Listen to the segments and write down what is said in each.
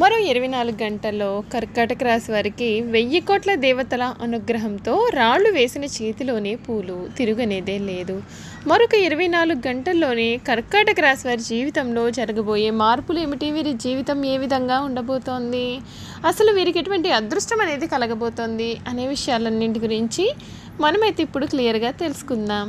మరో ఇరవై నాలుగు గంటల్లో కర్కాటక రాశి వారికి వెయ్యి కోట్ల దేవతల అనుగ్రహంతో రాళ్ళు వేసిన చేతిలోనే పూలు తిరుగనేదే లేదు. మరొక ఇరవై నాలుగు గంటల్లోనే కర్కాటక రాశి వారి జీవితంలో జరగబోయే మార్పులు ఏమిటి? వీరి జీవితం ఏ విధంగా ఉండబోతోంది? అసలు వీరికి ఎటువంటి అదృష్టం అనేది కలగబోతోంది? అనే విషయాలన్నింటి గురించి మనమైతే ఇప్పుడు క్లియర్గా తెలుసుకుందాం.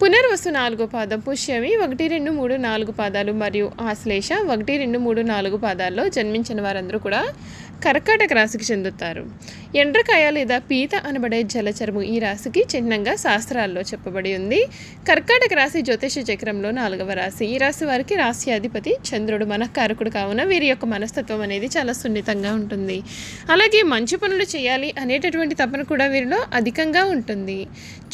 పునర్వసు నాలుగో పాదం పుష్యమి ఒకటి రెండు మూడు నాలుగు పాదాలు మరియు ఆశ్లేష ఒకటి రెండు మూడు నాలుగు పాదాల్లో జన్మించిన వారందరూ కూడా కర్కాటక రాశికి చెందుతారు. ఎండ్రకాయ లేదా పీత అనబడే జలచరము ఈ రాశికి చిహ్నంగా శాస్త్రాల్లో చెప్పబడి ఉంది. కర్కాటక రాశి జ్యోతిష చక్రంలో నాలుగవ రాశి. ఈ రాశి వారికి రాశ్యాధిపతి చంద్రుడు మనఃకారకుడు కావున వీరి యొక్క మనస్తత్వం అనేది చాలా సున్నితంగా ఉంటుంది. అలాగే మంచి పనులు చేయాలి అనేటటువంటి తపన కూడా వీరిలో అధికంగా ఉంటుంది.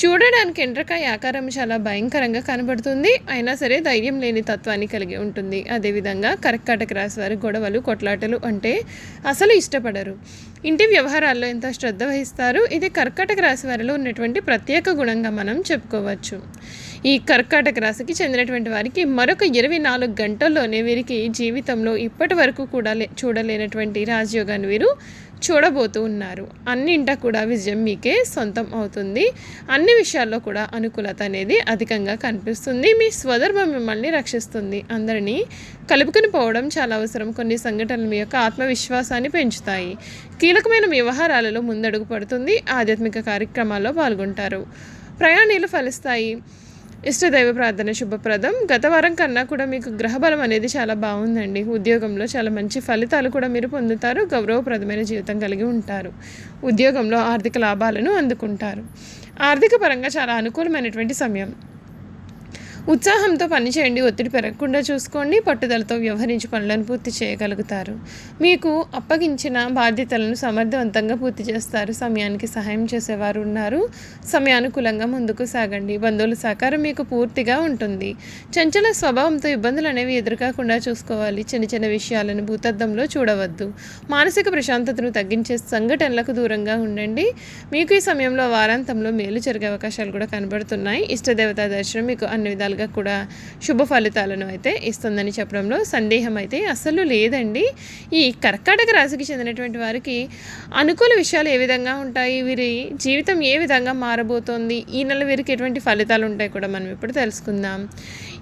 చూడడానికి ఎండ్రకాయ ఆకారం చాలా భయంకరంగా కనబడుతుంది. అయినా సరే ధైర్యం లేని తత్వాన్ని కలిగి ఉంటుంది. అదేవిధంగా కర్కాటక రాశి వారి గొడవలు కొట్లాటలు అంటే అసలు ఇష్టపడరు. ఇంటి వ్యవహారాల్లో ఎంత శ్రద్ధ వహిస్తారు. ఇది కర్కటక రాశి వారిలో ఉన్నటువంటి ప్రత్యేక గుణంగా మనం చెప్పుకోవచ్చు. ఈ కర్కాటక రాశికి చెందినటువంటి వారికి మరొక ఇరవై నాలుగు గంటల్లోనే వీరికి జీవితంలో ఇప్పటి వరకు కూడా లే- చూడలేనటువంటి రాజయోగాన్ని వీరు చూడబోతూ ఉన్నారు. అన్నింట కూడా విజయం మీకే సొంతం అవుతుంది. అన్ని విషయాల్లో కూడా అనుకూలత అనేది అధికంగా కనిపిస్తుంది. మీ స్వధర్మం మిమ్మల్ని రక్షిస్తుంది. అందరినీ కలుపుకుని పోవడం చాలా అవసరం. కొన్ని సంఘటనలు మీ యొక్క ఆత్మవిశ్వాసాన్ని పెంచుతాయి. కీలకమైన వ్యవహారాలలో ముందడుగు పడుతుంది. ఆధ్యాత్మిక కార్యక్రమాల్లో పాల్గొంటారు. ప్రయాణీలు ఫలిస్తాయి. ఇష్టదైవ ప్రార్థన శుభప్రదం. గత వారం కన్నా కూడా మీకు గ్రహబలం అనేది చాలా బాగుందండి. ఉద్యోగంలో చాలా మంచి ఫలితాలు కూడా మీరు పొందుతారు. గౌరవప్రదమైన జీవితం కలిగి ఉంటారు. ఉద్యోగంలో ఆర్థిక లాభాలను అందుకుంటారు. ఆర్థిక పరంగా చాలా అనుకూలమైనటువంటి సమయం. ఉత్సాహంతో పనిచేయండి ఒత్తిడి పెరగకుండా చూసుకోండి పట్టుదలతో వ్యవహరించి పనులను పూర్తి చేయగలుగుతారు. మీకు అప్పగించిన బాధ్యతలను సమర్థవంతంగా పూర్తి చేస్తారు. సమయానికి సహాయం చేసేవారు ఉన్నారు. సమయానుకూలంగా ముందుకు సాగండి. బంధువుల సహకారం మీకు పూర్తిగా ఉంటుంది. చంచల స్వభావంతో ఇబ్బందులు అనేవి ఎదురుకాకుండా చూసుకోవాలి. చిన్న చిన్న విషయాలను భూతద్దంలో చూడవద్దు. మానసిక ప్రశాంతతను తగ్గించే సంఘటనలకు దూరంగా ఉండండి. మీకు ఈ సమయంలో వారాంతంలో మేలు జరిగే అవకాశాలు కూడా కనబడుతున్నాయి. ఇష్టదేవతా దర్శనం మీకు అన్ని విధాలుగా కూడా శుభ ఫలితాలను అయితే ఇస్తుందని చెప్పడంలో సందేహం అయితే అసలు లేదండి. ఈ కర్కాటక రాశికి చెందినటువంటి వారికి అనుకూల విషయాలు ఏ విధంగా ఉంటాయి? వీరి జీవితం ఏ విధంగా మారబోతోంది? ఈ నెల వీరికి ఎటువంటి ఫలితాలు ఉంటాయి కూడా మనం ఇప్పుడు తెలుసుకుందాం.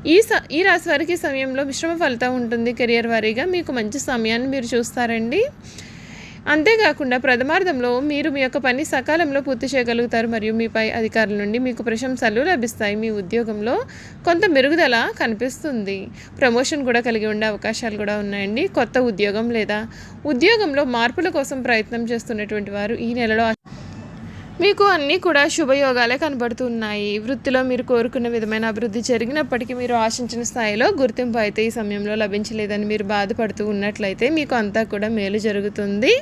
ఈ స ఈ రాశి వారికి సమయంలో మిశ్రమ ఫలితం ఉంటుంది. కెరియర్ వారీగా మీకు మంచి సమయాన్ని మీరు చూస్తారండి. అంతేకాకుండా ప్రథమార్థంలో మీరు మీ యొక్క పని సకాలంలో పూర్తి చేయగలుగుతారు మరియు మీపై అధికారుల నుండి మీకు ప్రశంసలు లభిస్తాయి. మీ ఉద్యోగంలో కొంత మెరుగుదల కనిపిస్తుంది. ప్రమోషన్ కూడా కలిగి ఉండే అవకాశాలు కూడా ఉన్నాయండి. కొత్త ఉద్యోగం లేదా ఉద్యోగంలో మార్పుల కోసం ప్రయత్నం చేస్తున్నటువంటి వారు ఈ నెలలో మీకు అన్నీ కూడా శుభయోగాలే కనబడుతున్నాయి. వృత్తిలో మీరు కోరుకున్న విధమైన అభివృద్ధి జరిగినప్పటికీ మీరు ఆశించిన స్థాయిలో గుర్తింపు అయితే ఈ సమయంలో లభించలేదని మీరు బాధపడుతూ ఉన్నట్లయితే మీకు అంతా కూడా మేలు జరుగుతుంది.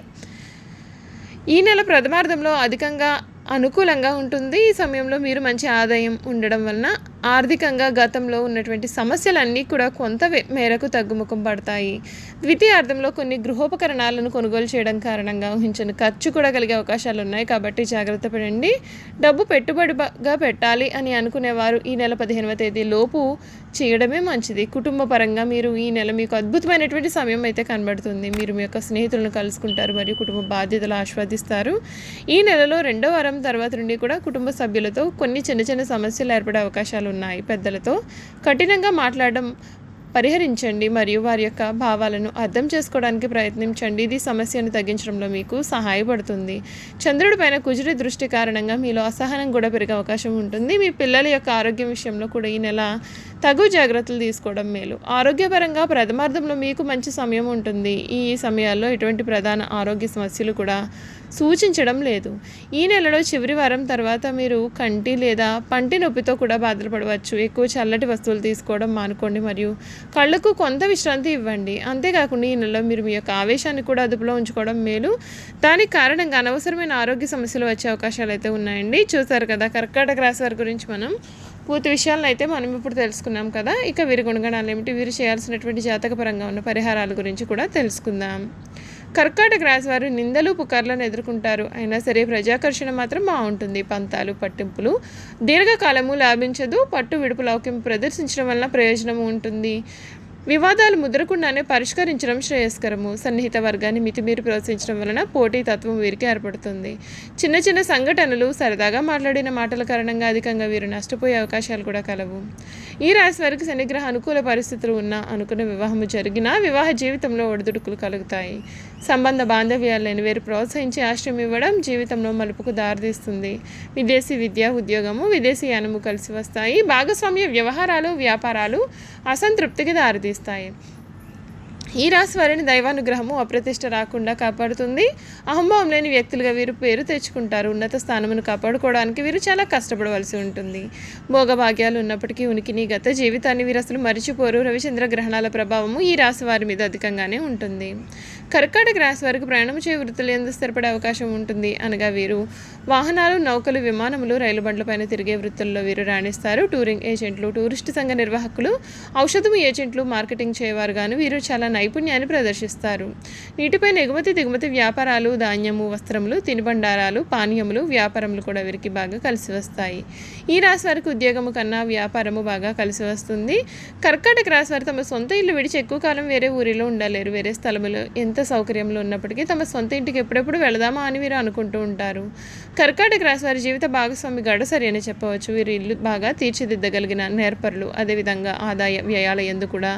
ఈ నెల ప్రథమార్థంలో అధికంగా అనుకూలంగా ఉంటుంది. ఈ సమయంలో మీరు మంచి ఆదాయం ఉండడం వలన ఆర్థికంగా గతంలో ఉన్నటువంటి సమస్యలన్నీ కూడా కొంత వే- మేరకు తగ్గుముఖం పడతాయి. ద్వితీయార్థంలో కొన్ని గృహోపకరణాలను కొనుగోలు చేయడం కారణంగా ఊహించని ఖర్చు కూడా కలిగే అవకాశాలు ఉన్నాయి కాబట్టి జాగ్రత్త పడండి. డబ్బు పెట్టుబడిగా పెట్టాలి అని అనుకునేవారు ఈ నెల పదిహేనవ తేదీ లోపు చేయడమే మంచిది. కుటుంబ పరంగా మీరు ఈ నెల మీకు అద్భుతమైనటువంటి సమయం అయితే కనబడుతుంది. మీరు మీ యొక్క స్నేహితులను కలుసుకుంటారు మరియు కుటుంబ బాధ్యతలు ఆస్వాదిస్తారు. ఈ నెలలో రెండో వారం తర్వాత నుండి కూడా కుటుంబ సభ్యులతో కొన్ని చిన్న చిన్న సమస్యలు ఏర్పడే అవకాశాలు ఉన్నాయి పెద్దలతో. కఠినంగా మాట్లాడడం పరిహరించండి మరియు వారి యొక్క భావాలను అర్థం చేసుకోవడానికి ప్రయత్నించండి. ఇది సమస్యను తగ్గించడంలో మీకు సహాయపడుతుంది. చంద్రుడి పైన కుజుడి దృష్టి కారణంగా మీలో అసహనం కూడా పెరిగే అవకాశం ఉంటుంది. మీ పిల్లల యొక్క ఆరోగ్యం విషయంలో కూడా ఈ నెల తగు జాగ్రత్తలు తీసుకోవడం మేలు. ఆరోగ్యపరంగా ప్రథమార్థంలో మీకు మంచి సమయం ఉంటుంది. ఈ సమయాల్లో ఎటువంటి ప్రధాన ఆరోగ్య సమస్యలు కూడా సూచించడం లేదు. ఈ నెలలో చివరి వారం తర్వాత మీరు కంటి లేదా పంటి నొప్పితో కూడా బాధలు పడవచ్చు ఎక్కువ చల్లటి వస్తువులు తీసుకోవడం మానుకోండి మరియు కళ్ళకు కొంత విశ్రాంతి ఇవ్వండి. అంతేకాకుండా ఈ నెలలో మీరు మీ యొక్క ఆవేశాన్ని కూడా అదుపులో ఉంచుకోవడం మేలు. దానికి కారణంగా అనవసరమైన ఆరోగ్య సమస్యలు వచ్చే అవకాశాలు అయితే ఉన్నాయండి. చూసారు కదా కర్కాటక రాశి వారి గురించి మనం పూర్తి విషయాలను అయితే మనం ఇప్పుడు తెలుసుకున్నాం కదా. ఇక వీరి గుణగణాలు ఏమిటి? వీరు చేయాల్సినటువంటి జాతకపరంగా ఉన్న పరిహారాల గురించి కూడా తెలుసుకుందాం. కర్కాటక రాశివారు నిందలు పుకార్లను ఎదుర్కొంటారు. అయినా సరే ప్రజాకర్షణ మాత్రం బాగుంటుంది. పంతాలు పట్టింపులు దీర్ఘకాలము లాభించదు. పట్టు విడుపు లౌక్యం ప్రదర్శించడం వలన ప్రయోజనము ఉంటుంది. వివాదాలు ముదరకుండానే పరిష్కరించడం శ్రేయస్కరము. సన్నిహిత వర్గాన్ని మితిమీరి ప్రోత్సహించడం వలన పోటీ తత్వం వీరికి ఏర్పడుతుంది. చిన్న చిన్న సంఘటనలు సరదాగా మాట్లాడిన మాటల కారణంగా అధికంగా వీరు నష్టపోయే అవకాశాలు కూడా కలవు. ఈ రాశి వారికి శనిగ్రహ అనుకూల పరిస్థితులు ఉన్నా అనుకున్న వివాహము జరిగినా వివాహ జీవితంలో ఒడిదుడుకులు కలుగుతాయి. సంబంధ బాంధవ్యాలను వేరు ప్రోత్సహించి ఆశ్రయం ఇవ్వడం జీవితంలో మలుపుకు దారితీస్తుంది. విదేశీ విద్య ఉద్యోగము విదేశీ యానము కలిసి వస్తాయి. భాగస్వామ్య వ్యవహారాలు వ్యాపారాలు అసంతృప్తికి దారితీస్తాయి. ఈ రాశి వారిని దైవానుగ్రహము అప్రతిష్ట రాకుండా కాపాడుతుంది. అహంభావం లేని వ్యక్తులుగా వీరు పేరు తెచ్చుకుంటారు. ఉన్నత స్థానమును కాపాడుకోవడానికి వీరు చాలా కష్టపడవలసి ఉంటుంది. భోగభాగ్యాలు ఉన్నప్పటికీ ఉనికిని గత జీవితాన్ని వీరు అసలు మరిచిపోరు. రవిచంద్ర గ్రహణాల ప్రభావము ఈ రాశి వారి మీద అధికంగానే ఉంటుంది. కర్కాటక రాశి వారికి ప్రయాణం చే వృత్తులు ఎందుకు స్థిరపడే అవకాశం ఉంటుంది. అనగా వీరు వాహనాలు నౌకలు విమానములు రైలు బండ్లపైన తిరిగే వృత్తుల్లో వీరు రాణిస్తారు. టూరింగ్ ఏజెంట్లు టూరిస్ట్ సంఘ నిర్వాహకులు ఔషధము ఏజెంట్లు మార్కెటింగ్ చేయవారు గాను వీరు చాలా నైపుణ్యాన్ని ప్రదర్శిస్తారు. నీటిపైన ఎగుమతి దిగుమతి వ్యాపారాలు ధాన్యము వస్త్రములు తినుబండారాలు పానీయములు వ్యాపారములు కూడా వీరికి బాగా కలిసి వస్తాయి. ఈ రాశి వారికి ఉద్యోగము కన్నా వ్యాపారము బాగా కలిసి వస్తుంది. కర్కాటక రాశి వారు తమ సొంత ఇల్లు విడిచి ఎక్కువ కాలం వేరే ఊరిలో ఉండలేరు. వేరే స్థలములో ఎంత సౌకర్యంలో ఉన్నప్పటికీ తమ సొంత ఇంటికి ఎప్పుడెప్పుడు వెళదామా అని వీరు అనుకుంటూ ఉంటారు. కర్కాటక రాశి వారి జీవిత భాగస్వామి గడసరి అని చెప్పవచ్చు. వీరు ఇల్లు బాగా తీర్చిదిద్దగలిగిన నేర్పరులు అదేవిధంగా ఆదాయ వ్యయాల ఎందు కూడా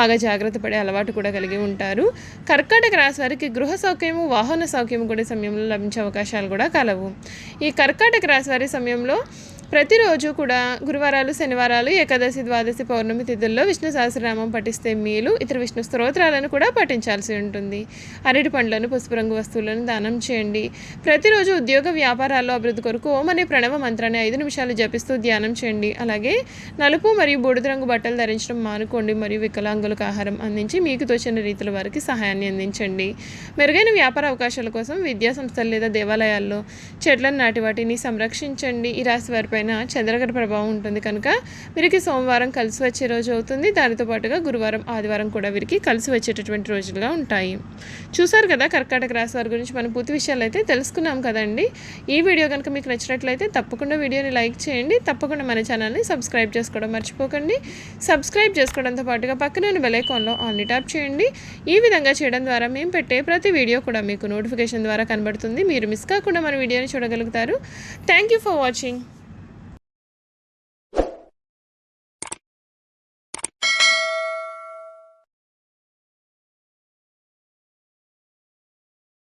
బాగా జాగ్రత్త పడే అలవాటు కూడా కలిగి ఉంటారు. కర్కాటక రాశి వారికి గృహ సౌఖ్యము వాహన సౌఖ్యము కూడా సమయంలో లభించే అవకాశాలు కూడా కలవు. ఈ కర్కాటక రాశి వారి సమయంలో ప్రతిరోజు కూడా గురువారాలు శనివారాలు ఏకాదశి ద్వాదశి పౌర్ణమి తిథుల్లో విష్ణు సహస్రనామం పఠిస్తే మేలు. ఇతర విష్ణు స్తోత్రాలను కూడా పఠించాల్సి ఉంటుంది. అరటి పండ్లను పసుపు రంగు వస్తువులను దానం చేయండి. ప్రతిరోజు ఉద్యోగ వ్యాపారాల్లో అభివృద్ధి కొరకు ఓం అనే ప్రణవ మంత్రాన్ని ఐదు నిమిషాలు జపిస్తూ ధ్యానం చేయండి. అలాగే నలుపు మరియు బూడిద రంగు బట్టలు ధరించడం మానుకోండి మరియు వికలాంగులకు ఆహారం అందించి మీకు తోచిన రీతుల వారికి సహాయాన్ని అందించండి. మెరుగైన వ్యాపార అవకాశాల కోసం విద్యా సంస్థలు లేదా దేవాలయాల్లో చెట్లను నాటి వాటిని సంరక్షించండి. ఈ రాశి పైన చంద్రగ్రహ ప్రభావం ఉంటుంది కనుక వీరికి సోమవారం కలిసి వచ్చే రోజు అవుతుంది. దానితో పాటుగా గురువారం ఆదివారం కూడా వీరికి కలిసి వచ్చేటటువంటి రోజులుగా ఉంటాయి. చూసారు కదా కర్కాటక రాశి వారి గురించి మనం పూర్తి విషయాలు అయితే తెలుసుకున్నాం కదండి. ఈ వీడియో కనుక మీకు నచ్చినట్లయితే తప్పకుండా వీడియోని లైక్ చేయండి. తప్పకుండా మన ఛానల్ని సబ్స్క్రైబ్ చేసుకోవడం మర్చిపోకండి. సబ్స్క్రైబ్ చేసుకోవడంతో పాటుగా పక్కన బెల్ ఐకాన్లో ఆన్లీ ట్యాప్ చేయండి. ఈ విధంగా చేయడం ద్వారా మేము పెట్టే ప్రతి వీడియో కూడా మీకు నోటిఫికేషన్ ద్వారా కనబడుతుంది. మీరు మిస్ కాకుండా మన వీడియోని చూడగలుగుతారు. Thank you for watching.